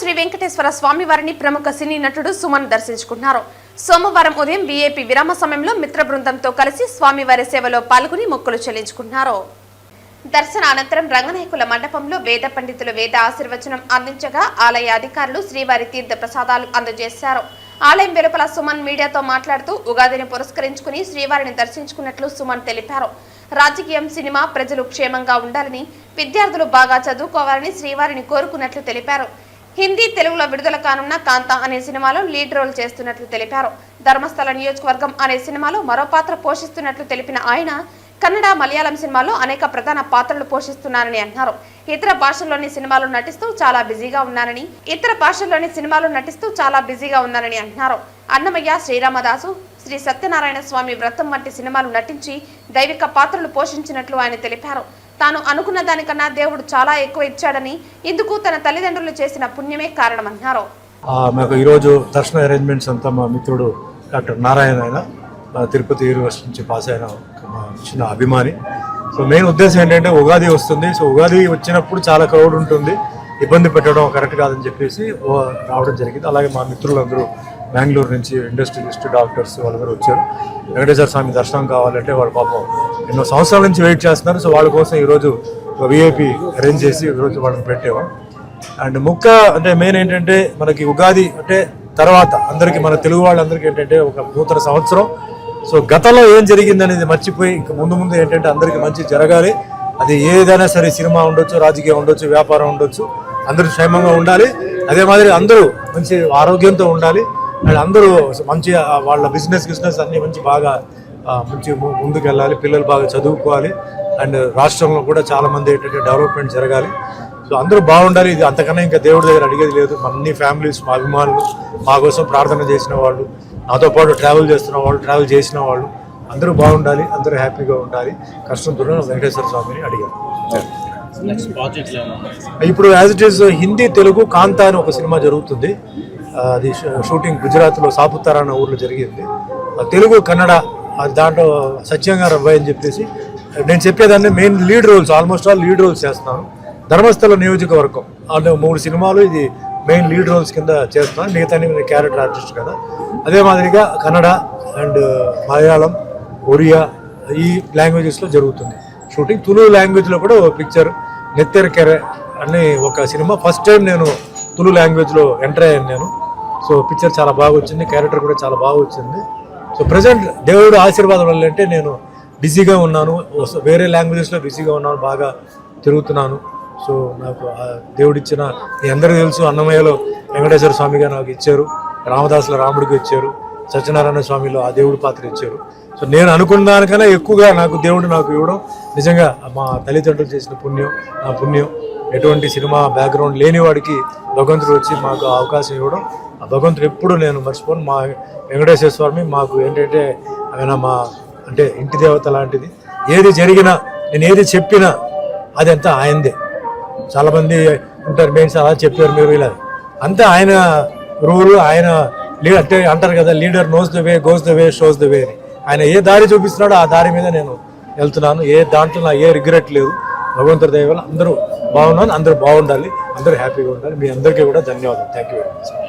శ్రీ వెంకటేశ్వర స్వామి వారిని ప్రముఖ సినీ నటుడు సుమన్ దర్శించుకున్నారు సోమవారం ఉదయం బీఏపీ విరామ సమయంలో మిత్ర బృందంతో కలిసి స్వామివారి సేవలో పాల్గొని మొక్కులు చెల్లించుకున్నారు దర్శన అనంతరం రంగనాయకుల మండపంలో వేద పండితులు వేద ఆశీర్వచనం అందించగా ఆలయ అధికారులు శ్రీవారి తీర్థ ప్రసాదాలు అందజేశారు. ఆలయం వెలుపల సుమన్ మీడియాతో మాట్లాడుతూ ఉగాదిని పురస్కరించుకుని శ్రీవారిని దర్శించుకున్నట్లు సుమన్ తెలిపారు. రాజకీయం సినిమా ప్రజలు క్షేమంగా ఉండాలని విద్యార్థులు బాగా చదువుకోవాలని శ్రీవారిని కోరుకున్నట్లు తెలిపారు. హిందీ తెలుగులో విడుదల కానున్న కాంత అనే సినిమాలో లీడ్ రోల్ చేస్తున్నట్లు తెలిపారు. ధర్మస్థల నియోజకవర్గం అనే సినిమాలో మరో పాత్ర పోషిస్తున్నట్లు తెలిపిన ఆయన కన్నడ మలయాళం సినిమాలో అనేక ప్రధాన పాత్రలు పోషిస్తున్నారని అన్నారు. ఇతర భాషల్లోని సినిమాలు నటిస్తూ చాలా బిజీగా ఉన్నారని ఇతర భాషల్లోని సినిమాలు నటిస్తూ చాలా బిజీగా ఉన్నారని అంటున్నారు. అన్నమయ్య శ్రీరామదాసు శ్రీ సత్యనారాయణ స్వామి వ్రతం వంటి సినిమాలు నటించి దైవిక పాత్రలు పోషించినట్లు ఆయన తెలిపారు. తాను అనుకున్న దానికన్నా దేవుడు చాలా ఎక్కువ ఇచ్చాడని ఇందుకు తన తల్లిదండ్రులు చేసిన పుణ్యమే కారణమన్నారు. మాకు ఈరోజు దర్శన అరేంజ్మెంట్స్ అంతా మా మిత్రుడు డాక్టర్ నారాయణ ఆయన మా తిరుపతి యూనివర్సిటీ నుంచి పాస్ అయిన ఒక చిన్న అభిమాని. సో మెయిన్ ఉద్దేశం ఏంటంటే ఉగాది వస్తుంది. సో ఉగాది వచ్చినప్పుడు చాలా క్రౌడ్ ఉంటుంది. ఇబ్బంది పెట్టడం కరెక్ట్ కాదని చెప్పేసి రావడం జరిగింది. అలాగే మా మిత్రులందరూ బెంగళూరు నుంచి ఇండస్ట్రియలిస్ట్ డాక్టర్స్ వాళ్ళందరూ వచ్చారు. వెంకటేశ్వర స్వామి దర్శనం కావాలంటే వాళ్ళ పాపం ఎన్నో సంవత్సరాల నుంచి వెయిట్ చేస్తున్నారు. సో వాళ్ళ కోసం ఈరోజు విఐపి అరేంజ్ చేసి ఈరోజు వాళ్ళని పెట్టాము అండ్ ముక్క అంటే మెయిన్ ఏంటంటే మనకి ఉగాది అంటే తర్వాత అందరికీ మన తెలుగు వాళ్ళందరికీ ఏంటంటే ఒక నూతన సంవత్సరం. సో గతంలో ఏం జరిగింది అనేది మర్చిపోయి ఇంకా ముందు ముందు ఏంటంటే అందరికీ మంచి జరగాలి. అది ఏదైనా సరే సినిమా ఉండొచ్చు రాజకీయం ఉండొచ్చు వ్యాపారం ఉండొచ్చు. అందరూ క్షేమంగా ఉండాలి. అదే మాదిరి అందరూ మంచి ఆరోగ్యంతో ఉండాలి. అండ్ అందరూ మంచి ఆ, వాళ్ళ బిజినెస్ బిజినెస్ అన్ని మంచి బాగా మంచి ము- ముందుకు వెళ్ళాలి పిల్లలు బాగా చదువుకోవాలి. అండ్ రాష్ట్రంలో కూడా చాలా మంది ఏంటంటే డెవలప్మెంట్ జరగాలి. సో అందరూ బాగుండాలి. ఇది అంతకన్నా ఇంకా దేవుడి దగ్గర అడిగేది లేదు. అన్ని ఫ్యామిలీస్ మా అభిమానులు మా కోసం ప్రార్థన చేసిన వాళ్ళు నాతో పాటు ట్రావెల్ చేస్తున్న వాళ్ళు ట్రావెల్ చేసిన వాళ్ళు అందరూ బాగుండాలి అందరూ హ్యాపీగా ఉండాలి. కష్టంతో వెంకటేశ్వర స్వామిని అడిగారు. ఇప్పుడు as it is Hindi Telugu Kaantha అని ఒక సినిమా జరుగుతుంది. అది షూ- షూటింగ్ గుజరాత్లో సాపుతారా అన్న ఊర్లో జరిగింది. తెలుగు కన్నడ దాంట్లో సత్యంగా అబ్బాయి అని చెప్పేసి నేను చెప్పేదాన్ని main lead roles almost all lead roles చేస్తున్నాను. ధర్మస్థల నియోజకవర్గం అంటే మూడు సినిమాలు ఇది మెయిన్ లీడ్ రోల్స్ కింద చేస్తున్నాను. మిగతా నేను క్యారెక్టర్ ఆర్టిస్ట్ కదా. అదే మాదిరిగా కన్నడ అండ్ మలయాళం ఒరియా ఈ లాంగ్వేజెస్లో జరుగుతుంది. షూటింగ్ తులు లాంగ్వేజ్లో కూడా ఒక పిక్చర్ నెత్తెరకెర అని ఒక సినిమా. ఫస్ట్ టైం నేను తులు లాంగ్వేజ్లో ఎంటర్ అయ్యాను నేను. సో పిక్చర్ చాలా బాగా వచ్చింది క్యారెక్టర్ కూడా చాలా బాగా వచ్చింది సో ప్రజెంట్ దేవుడు ఆశీర్వాదం వల్ల అంటే నేను బిజీగా ఉన్నాను వేరే లాంగ్వేజెస్లో బిజీగా ఉన్నాను బాగా తిరుగుతున్నాను. సో నాకు దేవుడిచ్చిన మీ తెలుసు అన్నమయ్యలో వెంకటేశ్వర స్వామిగా నాకు ఇచ్చారు రామదాసుల రాముడికి ఇచ్చారు. సత్యనారాయణ స్వామిలో ఆ దేవుడి పాత్ర ఇచ్చారు. సో నేను అనుకున్న దానికన్నా ఎక్కువగా నాకు దేవుడు నాకు ఇవ్వడం నిజంగా మా తల్లిదండ్రులు చేసిన పుణ్యం. నా పుణ్యం ఎటువంటి సినిమా బ్యాక్గ్రౌండ్ లేని వాడికి భగవంతుడు వచ్చి మాకు అవకాశం ఇవ్వడం. ఆ భగవంతుడు ఎప్పుడు నేను మర్చిపోను. మా వెంకటేశ్వర స్వామి మాకు ఏంటంటే ఆయన మా అంటే ఇంటి దేవత లాంటిది. ఏది జరిగినా నేను ఏది చెప్పినా అదంతా ఆయనదే. చాలామంది ఉంటారు మెయిన్స్ అలా చెప్పారు మీరు ఇలా అంతా ఆయన రూలు ఆయన లీడర్ అంటే అంటారు కదా leader knows the way goes the way shows the way అని. ఆయన ఏ దారి చూపిస్తున్నాడో ఆ దారి మీద నేను వెళ్తున్నాను. ఏ దాంట్లో నా ఏ రిగ్రెట్ లేదు. భగవంతుడి దయ వల్ల అందరూ బాగున్నాను అందరూ బాగుండాలి అందరూ హ్యాపీగా ఉండాలి. మీ అందరికీ కూడా ధన్యవాదాలు. Thank you very much